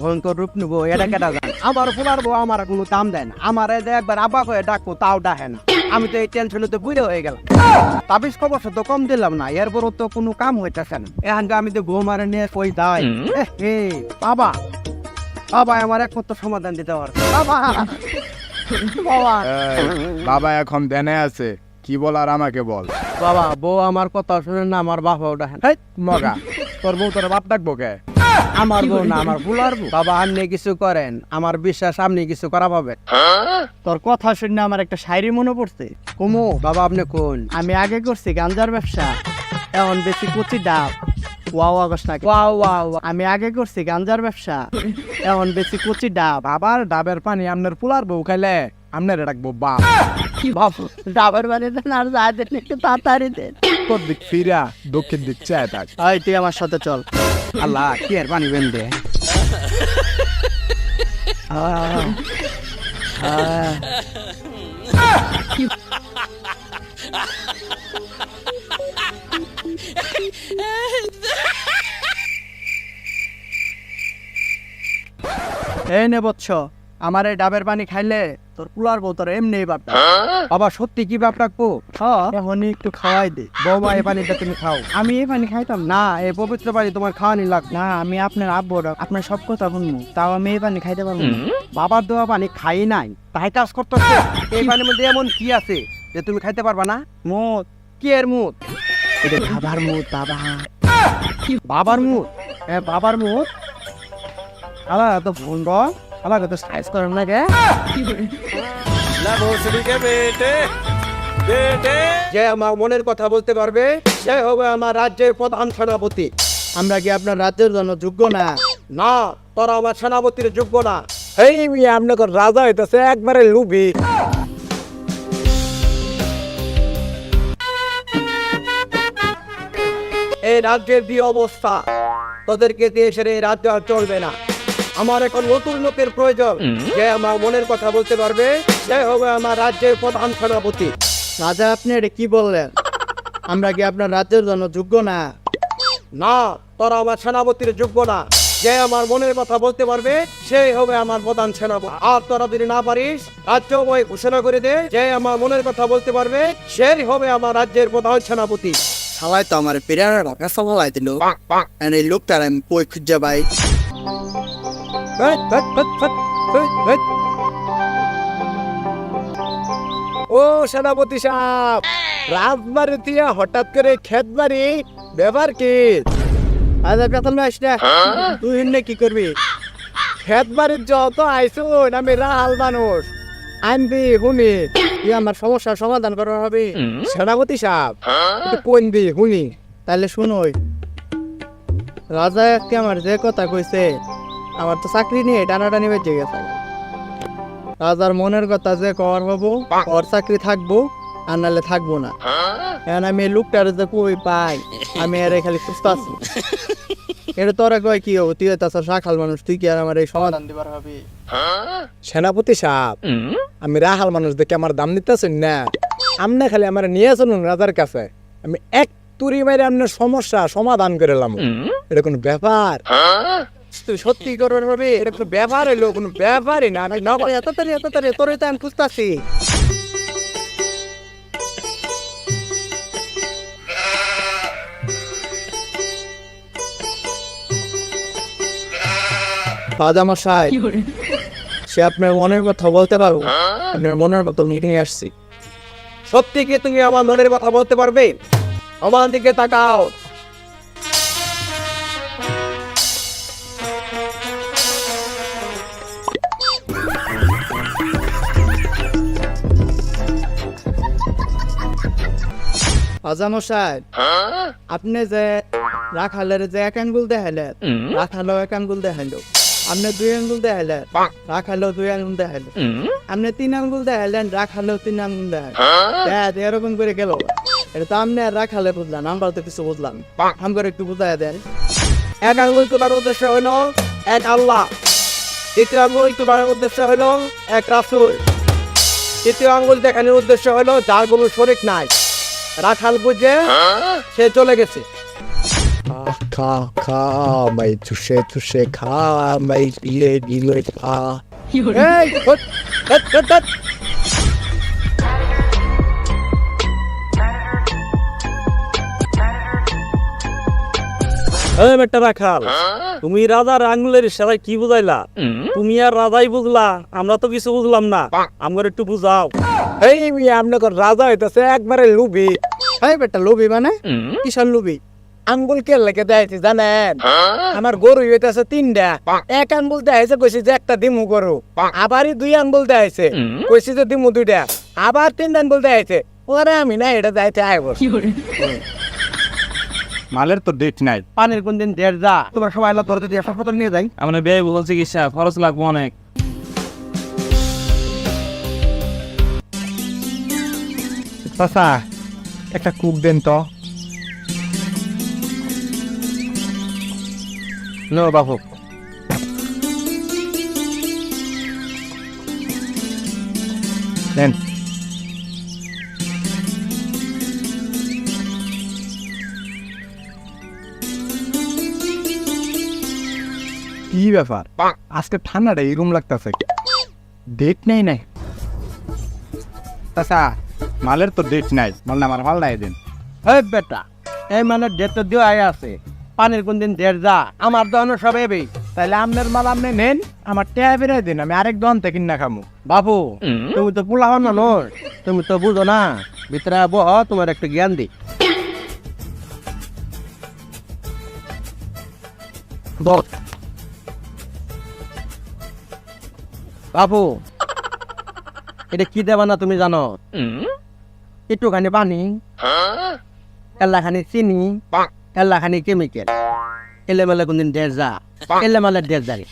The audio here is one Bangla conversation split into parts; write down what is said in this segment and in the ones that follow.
ভয়ঙ্কর রূপ নেব এটা কেটা জান? আমার ফুলার বউ আমার কোনো দাম দেয় না। আমার এই যে একবার আব্বা হয়ে ডাকবো তাও ডাকে না। আমি তো এই টেনশনে তো বুড়ে হয়ে গেলাম। তাবিজ খবর তো কম দিলাম না এরপরও তো কোনো কাম হইতেছে না। এখানকে আমি তো ঘুম মারে নিয়ে কই দাই এ বাবা। বাবা আমার একমাত্র সমাধান দিতে পারবে বাবা। বাবা। বাবা এখন দেনে আছে। কি বল আর আমাকে বল? বাবা বউ আমার কথা শুনে না আমার বাবাও না। হেই, মগা। তোর বউ তোর বাপ ডাকবো কে? আমার বউ না আমার ফুলার বাবা আপনি কিছু করেন আমার বিশ্বাস আপনি কিছু করা পাবেন। তোর কথা শুনে আমার একটা শায়রি মনে পড়ছে। কুমু বাবা আপনি কোন? আমি আগে করছি গাঞ্জার ব্যবসা এখন বেশি কুচি ডাব। ওয়াও আগস না ওয়াও ওয়াও আমি আগে করছি গাঞ্জার ব্যবসা এখন বেশি কুচি ডাব। বাবার ডাবের পানি আপনার পুলার বউ খাইলে আপনার ডাকবো বাপ। বাবু ডাবের বাড়ি দেন আর যা একটু তাড়াতাড়ি দেন। তোর দিক ফিরা দক্ষিণ দিক চায় থাক তুই আমার সাথে চল। আল্লাহ কি আর পানি বেন্দে এই নে বৎস। আমার এই ডাবের পানি খাইলে তোর পুলার বউ তোর এমনি বাপ বাবা সত্যি কি বাপ রাখব? এখনই একটু খাওয়াই দে। বৌমা এই পানিটা তুমি খাও। আমি এই পানি খাইতাম? না এই পবিত্র পানি তোমার খাওয়ানি লাগ না আমি আপনার আব্বু আপনার সব কথা শুনব। তাও আমি এই পানি খাইতে পারব না। বাবার দেওয়া পানি খাই নাই। তাই কাজ করতেছে। এই পানির মধ্যে এমন কি আছে যে তুমি খাইতে পারবা না? মত। কি এর মুখ এটা খাবার মুখ বাবা। বাবার মুদ এ বাবার মুদ আলা তো ভুল ফোন র আলা তো সাইজ করেন না কে যে আমার মনের কথা বলতে পারবে সে হবে আমার রাজ্যের প্রধান সেনাপতি। আমরা কি আপনার রাজ্যের জন্য যোগ্য না? না তোরা আমার সেনাপতির যোগ্য না। এই মিয়া আপনাকে রাজা হইতেছে একবারে লুবি। এই রাজ্যের যে অবস্থা? তোদেরকে দিয়ে সেরে এই রাজ্য আর চলবে না। আমার এখন নতুন লোকের প্রয়োজন। যে আমার মনের কথা বলতে পারবে সে হবে আমার রাজ্যের প্রধান সেনাপতি। রাজা আপনি এটা কি বললেন? আমরা কি আপনার রাজ্যের জন্য যোগ্য না? না তোরা আমার সেনাপতির যোগ্য না। যে আমার মনের কথা বলতে পারবে সেই হবে আমার প্রধান সেনাপতি। আর তোরা যদি না পারিস রাজ্যময় ঘোষণা করে দে যে আমার মনের কথা বলতে পারবে সেই হবে আমার রাজ্যের প্রধান সেনাপতি। সবাই তো আমার পেরারা পেশা বলাই দিল। এই লোকটার আমি কই খুঁজে পাই? ও সেনাপতি সাহেব রাজবাড়ি দিয়ে হঠাৎ করে খেত বাড়ি ব্যাপার কি? আচ্ছা বেতন না। তুই হিন্নে কি করবি? খেত বাড়ির যত আইসো আমি রাহাল মানুষ। আনবি শুনি তুই আমার সমস্যার সমাধান করা হবে। সেনাপতি সাহেব কোন দি শুনি তাহলে শুনোই রাজা আজকে আমার যে কথা কইছে আমার তো চাকরি নিয়ে টানাটানি বেঁচে গেছে রাজার মনের কথা যে কর হব ওর চাকরি থাকব আর নাহলে থাকব না। এখন আমি লোকটার যে কই পাই আমি আরে খালি খুঁজতাছি এটা তোরা কয় কি হব? তুই তাছাড়া শাখাল মানুষ তুই কি আর আমার এই সমাধান দিবার হবে? সেনাপতি সাহেব আমি রাহাল মানুষ দেখে আমার দাম নিতেছেন না। আমনে খালি আমার নিয়ে চলুন রাজার কাছে। আমি এক তুরি মেরে আপনার সমস্যা সমাধান করে এলাম এটা কোনো ব্যাপার? সত্যি হবে এটা কোনো ব্যাপার হইল কোনো ব্যাপারই না। না করে এত তাড়ি এত তাড়ি তোর তো আমি খুঁজতাছি। সে আপনার মনের কথা বলতে পারব। আপনার মনের মতো মিটিং আসছি। সত্যি কি তুমি আমার মনের কথা বলতে পারবে? আমার দিকে তাকাও। রাজা মশাই আপনি যে রাখালের যে এক আঙ্গুল দেখাইলেন রাখালো এক আঙ্গুল দেখাইলো আপনি দুই আঙ্গুল দেখাইলেন রাখালো দুই আঙ্গুল দেখাইলো আপনি তিন আঙ্গুল দেখাইলেন রাখালো তিন আঙ্গুল দেখাইলেন এরকম করে গেল। এটা তো আপনি আর রাখালে বুঝলাম আমরা তো কিছু বুঝলাম। আম করে একটু বুঝাই দেন। এক আঙ্গুল তোমার উদ্দেশ্য হলো এক আল্লাহ। দ্বিতীয় আঙ্গুল তোমার উদ্দেশ্য হলো এক রাসুল। তৃতীয় আঙ্গুল দেখানোর উদ্দেশ্য হলো যার কোনো শরিক নাই। রাখাল বুঝে সে চলে গেছে। খা খা মাই চুষে চুষে খা মাই দিয়ে দিলে খা। এই রাখাল তুমি রাজার আঙুলের ইশারায় কি বুঝাইলা? তুমি আর রাজাই বুঝলা আমরা তো কিছু বুঝলাম না। আমার একটু বুঝাও। এই মিয়া আপনার রাজা হইতাছে একবারে লুবি এই বেটা লোভি মানে? কিসের লোভি? আঙ্গুল কে লেগে দেয়ছি জানেন? আমার গরু হইতেছে তিনটা। এক আঙ্গুল দেখাইছে কইছি যে একটা দিমু গরু। আবারই দুই আঙ্গুল দেখাইছে কইছি যে দিমু দুইটা। আবার তিন আঙ্গুল দেখাইছে ওরে আমি না এটা যাইতে আইব। মালের তো ডেট নাই। পানির কোন দিন দেড় যা। তোমার সবাই এলা ধরতে দিয়ে হাসপাতাল নিয়ে যাই। আমরা ব্যয় বহুল চিকিৎসা খরচ লাগবো অনেক। চাচা একটা কুক দেন তো। নো বাবু। দেন। কি ব্যাপার? আজকে ঠান্ডাটা এরকম লাগতেছে। ডেট নেই নাই। চাচা মালের তো ডেট নাই। মাল না আমার মাল নাই দিন। এই বেটা এই মানে ডেট তো দেওয়া আছে। পানির কোন দিন দেড় যা আমার দহন সব এবি তাহলে আপনার মাল আপনি নেন আমার টেয়া বেরাই দিন আমি আরেক দন থেকে না খামু। বাবু তুমি তো পোলা হন না তুমি তো বুঝো না ভিতরে বহ তোমার একটু জ্ঞান দি বল। বাবু এটা কি দেবা না তুমি জানো? একটুখানি পানি এলাখানি চিনি এলাখানি কেমিক্যাল এলে মেলে কোনদিন দেড় যা এলে মেলে দেড় যারি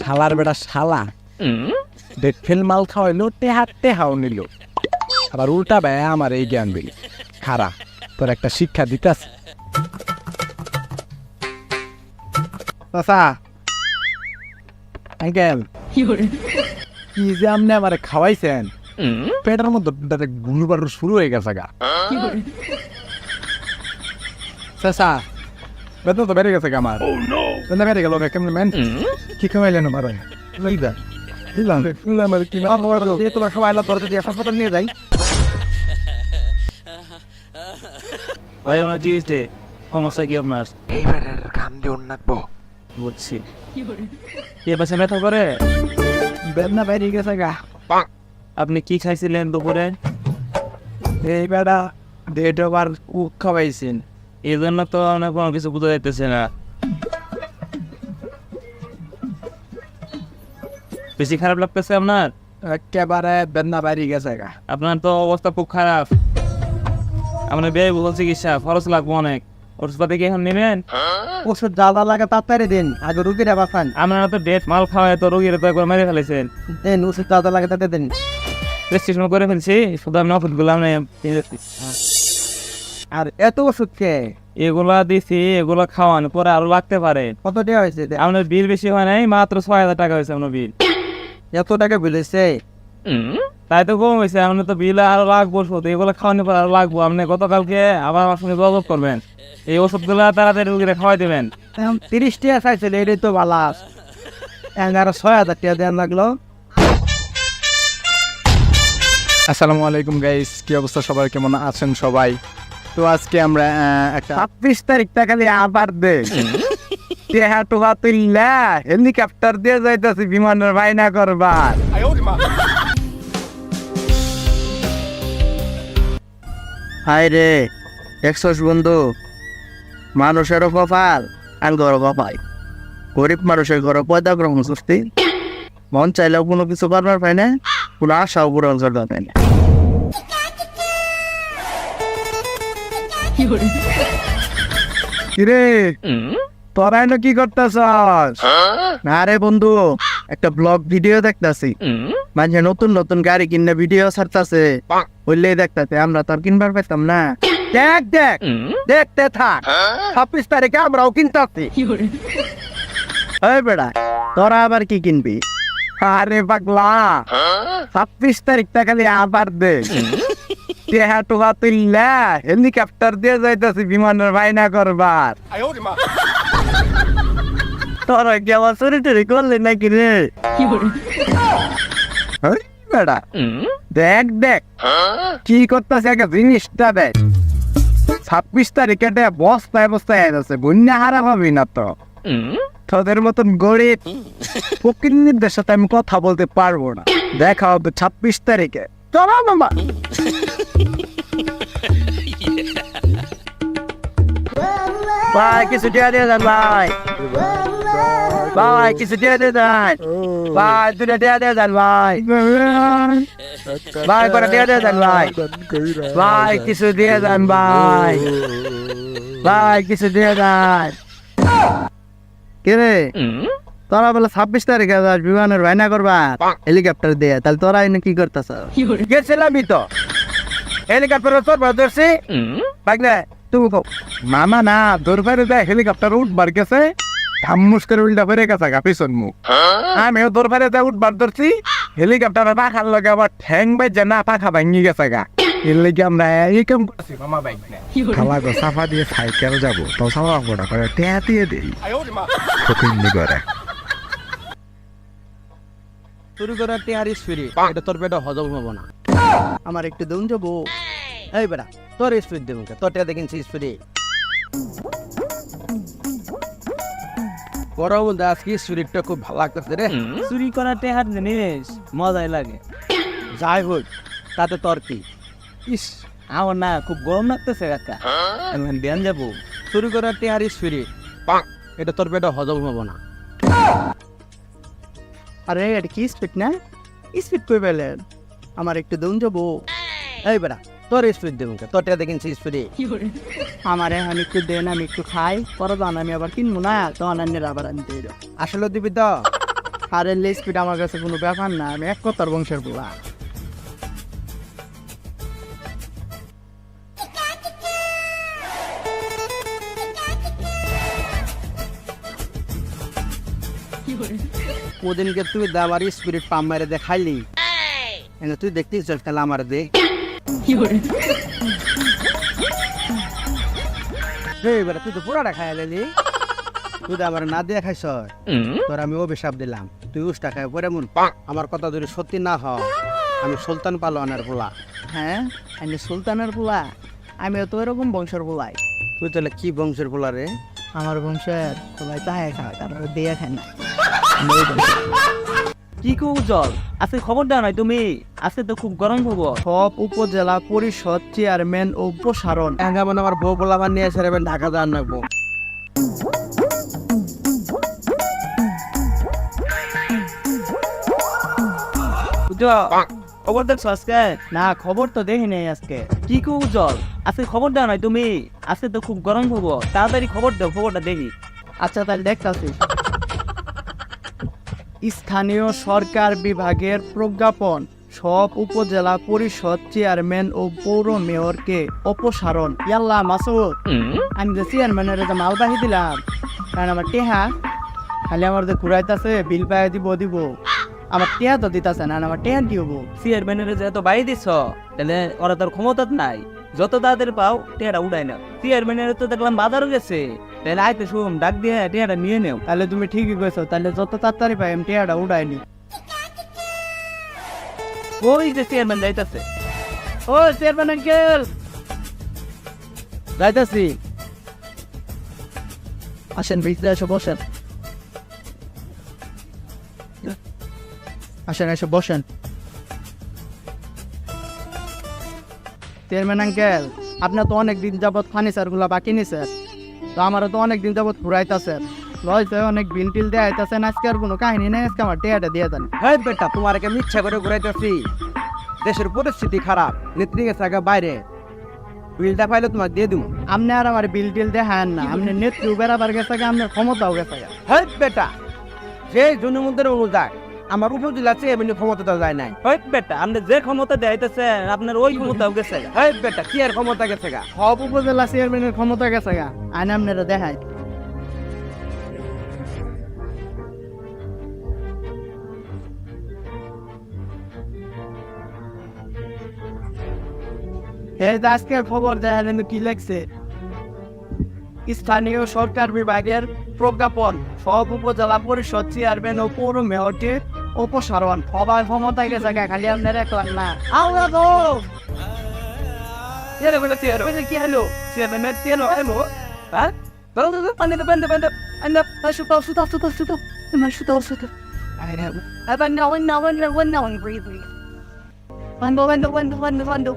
শালার বেটা শালা। ডেট ফেল মাল খাওয়াইলো টেহা টেহাও নিল। আবার উল্টা ব্যয় আমার এই জ্ঞান বিল খারা তোর একটা শিক্ষা দিতাস চাচা আঙ্কেল কি যে আপনি আমারে খাওয়াইছেন? পেটের মধ্যে গুলু বারু শুরু হয়ে গেছে গা। চাচা বেতন তো বেড়ে গেছে গা আমার। বেতন বেড়ে গেল কেমন ম্যান? কি খাওয়াইলেন আমার লইদা। দিলাম দিলাম আর কি তোমার সবাই এলা ধরতে দিয়ে হাসপাতাল নিয়ে যাই ভাই আমার টিউসডে সমস্যা কি আপনার এইবারের কাম দিও নাকবো বুঝছি এ পাশে ব্যথা করে বেদনা বেরিয়ে গেছে গা আপনি কি খাইছিলেন দুপুরে এই বেড়া ডেট ওভার কুক খাওয়াইছেন এই জন্য তো কোনো কিছু বোঝা যাইতেছে না বেশি খারাপ লাগতেছে আপনার? একেবারে বেদনা বেরিয়ে গেছে আপনার তো অবস্থা খুব খারাপ। আপনার ব্যয় বহুল চিকিৎসা খরচ লাগবো অনেক। ওষুধপাতি কি এখন নেবেন? ওষুধ জ্বালা লাগে তাড়াতাড়ি দিন আগে রুগীরা বাঁচান। আপনারা তো ডেট মাল খাওয়ায় তো রোগীরা তো একবার মেরে ফেলেছেন। দেন ওষুধ জ্বালা লাগে তাতে দিন। প্রেসক্রিপশন করে ফেলছি শুধু আমি ওষুধগুলো আমি আর এত ওষুধ খেয়ে এগুলা দিছি এগুলো খাওয়ান পরে আরও লাগতে পারে। কত টাকা হয়েছে? আপনার বিল বেশি হয় নাই মাত্র ছয় হাজার টাকা হয়েছে আপনার বিল। এত টাকা বিলেছে? তাই তো কম হয়েছে আপনার তো বিল আরও লাগবো শুধু এগুলো খাওয়ানোর পর আরও লাগবো। আপনি গতকালকে আবার আমার সঙ্গে যোগাযোগ করবেন। এই ওষুধগুলো তাড়াতাড়ি রুগীরা খাওয়াই দেবেন। তিরিশ টাকা চাইছিল এটাই তো ভালো আছে এগারো ছয় হাজার টাকা দেওয়ার লাগল। আসসালামু আলাইকুম গাইস কি অবস্থা সবাই? কেমন আছেন সবাই? তো আজকে আমরা আহ, একটা ছাব্বিশ তারিখ টাকা দিয়ে আবার দে টেহা টোহা তুললা হেলিকপ্টার দিয়ে যাইতেছি, বিমানের বাইনা করবার। হাই রে একশোশ বন্ধু, মানুষেরও কপাল আর গরো কপাল। গরিব মানুষের ঘরে পয়দা গ্রহণ সুস্থি মন চাইলেও কোনো কিছু করবার পায় না, কোনো আশাও পূরণ করবার পায় না। কিরে তোরা এনে কি করতেছস? না রে বন্ধু একটা ব্লগ ভিডিও দেখতাছি। মানে নতুন নতুন গাড়ি কিনে ভিডিও ছাড়তাছে। বললে দেখতাছে আমরা তো আর কিনবার পাইতাম না। দেখ দেখ দেখতে থাক। ছাব্বিশ তারিখে আমরাও কিনতাছি। এই বেড়া তোরা আবার কি কিনবি? আরে পাগলা ছাব্বিশ তারিখটা খালি আবার দে। টেহা টোহা তুললা হেলিকপ্টার দিয়ে যাইতেছি বিমানের বাইনা করবার। দেখ দেখ। কি জিনিসটা দেখ। ছাব্বিশ তারিখে বস্তায় বস্তায় বন্যা হারা তো। তোদের মতন গরিব প্রকৃতিদের সাথে আমি কথা বলতে পারব না। দেখা হবে ছাব্বিশ তারিখে। চলো মামা। ভাই, কিছু দিয়ে দিয়ে দেন ভাই। ভাই কিছু দিয়ে দিয়ে দেন। ভাই দুটো দিয়ে দিয়ে দেন ভাই। ভাই করে দিয়ে দিয়ে দেন ভাই। ভাই কিছু দিয়ে দেন ভাই। ভাই কিছু দিয়ে রে? তোরা বলে ছাব্বিশ তারিখে যাস বিমানের ভাইনা করবা। হেলিকপ্টার দিয়ে। তাহলে তোরা এনে কি করতেছ? গেছিলামই তো। হেলিকপ্টার তোর ধরছি। মামা না যায় হেলিকপ্টার উঠবার গেছে? ধাম্মুস করে উল্টা ফেরে গেছে গা, পিছন মুখ। আমিও দরবারে যায় উঠবার ধরছি, হেলিকপ্টার পাখার লগে আবার ঠ্যাং বাইজে না পাখা ভাঙ্গি গেছে গা। এর লেগে আমরা এই কাম করছি, মামা বাইক খালা গো সাফা দিয়ে সাইকেল যাব, তো সাফা পড়া করে টেয়া দিয়ে দেই। ফকিন্নি করে শুরু করার টেহার স্পিরিট এটা তোর পেটে হজম হব না। আমার একটু দম যাব। এই বেটা, তোর স্পিরিট দেবো তোর টেয়া দেখিনছি স্পিরিট বড় বন্ধু আজকে স্পিরিটটা খুব ভালো লাগতেছে রে। চুরি করা টেহার জিনিস মজাই লাগে। যাই হোক তাতে তোর কি? ইস আমার না খুব গরম লাগতেছে কাকা। আমি ব্যায়াম যাব। শুরু করার টেহার স্পিরিট এটা তোর পেটে হজম হব না। আরে এটা কি স্পিড না? স্পিড কই পেলেন? আমার একটু দম যাব। এই বেটা তোর স্পিড দেবো তোর টেয়া দেখিনছি স্পিরিট আমার এখন একটু দেন আমি একটু খাই। পরে দান আমি আবার কিনবো না। তখন আন্যের আবার আনতে এলো আসলে দিবি তো? আরে স্পিড আমার কাছে কোনো ব্যাপার না। আমি এক কথার বংশের পোলা ওদিনকে তুই দে আমার স্পিরিট পাম মেরে দে খাইলি। এনে তুই দেখতেই চল খেলা আমার দে। এই বেটা তুই তো পুরাটা খাই লেলি তুই না দিয়ে খাইছ তোর আমি অভিশাপ দিলাম। তুই উষ্টা খাই পরে মন। আমার কথা যদি সত্যি না হ আমি সুলতান পালোয়ানের পোলা। হ্যাঁ? আমি সুলতানের পোলা? আমিও তো এরকম বংশের পোলাই। তুই তাহলে কি বংশের পোলা রে? আমার বংশের সবাই তাহাই খায় কারণ দিয়ে খায় না। কি কো উজ্জ্বল? আজকে খবর দাও নাই তুমি। আজকে তো খুব গরম খবর। সব উপজেলা পরিষদ চেয়ারম্যান ও প্রসারণ এঙ্গা মানে আমার বউ পোলা বান নিয়ে এসে ঢাকা নাকবো খবর দেখছ আজকে? না খবর তো দেখি নাই আজকে। কি কো উজ্জ্বল? আজকে খবর দাও নাই তুমি। আজকে তো খুব গরম খবর। তাড়াতাড়ি খবর দাও খবরটা দেখি। আচ্ছা তাহলে দেখতাছি। স্থানীয় সরকার বিভাগের প্রজ্ঞাপন সব উপজেলা পরিষদ চেয়ারম্যান ও পৌর মেয়রকে অপসারণ। ইয়াল্লা মাসুদ। আমি যে চেয়ারম্যানের যে মালবাহি দিলাম। কারণ আমার টেহা। খালি আমার যে ঘুরাইতেছে বিল পাই দিব দিব। আমার টেহা তো দিতেছে না আমার টেহা দিব চেয়ারম্যানের যে এত বাই দিছ তাহলে ওরা তোর ক্ষমতা নাই। যত তাড়াতাড়ি পাও টেয়ারা উড়াই নাও। চেয়ারম্যানের তো দেখলাম বাজারও গেছে। তাহলে আইতে শুম ডাক দিয়ে টেয়ারা নিয়ে নেও। তাহলে তুমি ঠিকই কইছো, তাহলে যত তাড়াতাড়ি পাই আমি টেহাটা উড়াইনি ওই যে চেয়ারম্যান যাইতাছে। ও চেয়ারম্যান আঙ্কেল যাইতাছি। আসেন, ভিতরে এসে বসেন। আসেন, এসে বসেন। চেয়ারম্যান আঙ্কেল আপনার তো অনেক দিন যাবৎ ফার্নিচারগুলা বাকি নিছেন। তো আমারও তো অনেক দিন যাবৎ ঘুরাইতেছেন লয়তে অনেক বিল টিল দেয়া আইতাছেন আজকে আর কোনো কাহিনী নেই আজকে আমার টেয়াটা দিয়ে দেন। হ্যাঁ বেটা তোমার একে মিথ্যা করে ঘুরাইতেছি। দেশের পরিস্থিতি খারাপ নেত্রী গেছে আগে বাইরে। বিলটা পাইলে তোমার দিয়ে দিব আপনি আর আমার বিল টিল দেখান না আপনি নেত্রী বেড়াবার গেছে আপনার ক্ষমতাও গেছে। হ্যাঁ বেটা যে জনমন্দির অনুযায়ী আমার উপজেলা চেয়ারম্যানের ক্ষমতা যায় নাই। ওই বেটা আপনি যে ক্ষমতা দেখাইতেছেন আপনার ওই ক্ষমতাও গেছে ওই বেটা কি আর ক্ষমতা গেছে গা? সব উপজেলা চেয়ারম্যানের ক্ষমতা গেছে গা। আইন আপনারা দেখায়। আজকের খবর দেখেন কি লেখছে? স্থানীয় সরকার বিভাগের প্রজ্ঞাপন। সব উপজেলা পরিষদ চেয়ারম্যান ও পৌর মেয়রকে অপসারণ সবাই ক্ষমতায় গেছে গা, খালি আপনার একলা না আল্লাহ গো Tiene con la tierra, ven aquí, hello. Tiene, me tiene, hello. ¿Ah? Vende, vende, vende, vende. Anda, va chutar, chutar, chutar, chutar. Va chutar, chutar. Ay, no. Ah, vende, vende, vende, vende, vende, breathe. Vende, vende, vende, vende, vende.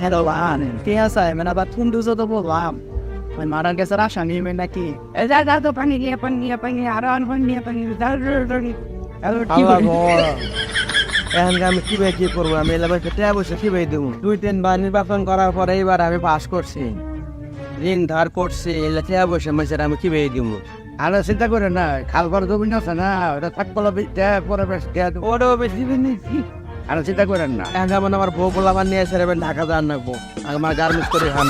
Hello, Van. ¿Qué haces? Me la va a tundu to bolam. Mein Maran ke sara shangi me naki. Eh, da da to pani liya pani liya pani aran pani liya pani. Da da da. এখন আমি কি ভাই কি করব? আমি এলাকায় টাকা পয়সা কি ভাই দেবো? দুই তিনবার নির্বাচন করার পরে এইবার আমি পাস করছি। ঋণ ধার করছি এলে টাকা পয়সা মাসের আমি কি ভাই দিব? আর চিন্তা করে না খাল ঘর জমি আছে না ওটা থাকব পরে ওটাও বেশি আর চিন্তা করেন না। এখন আমার বউ গোলাবার নিয়ে এসে ঢাকা যান রাখব আমার গার্মেন্টস করে খান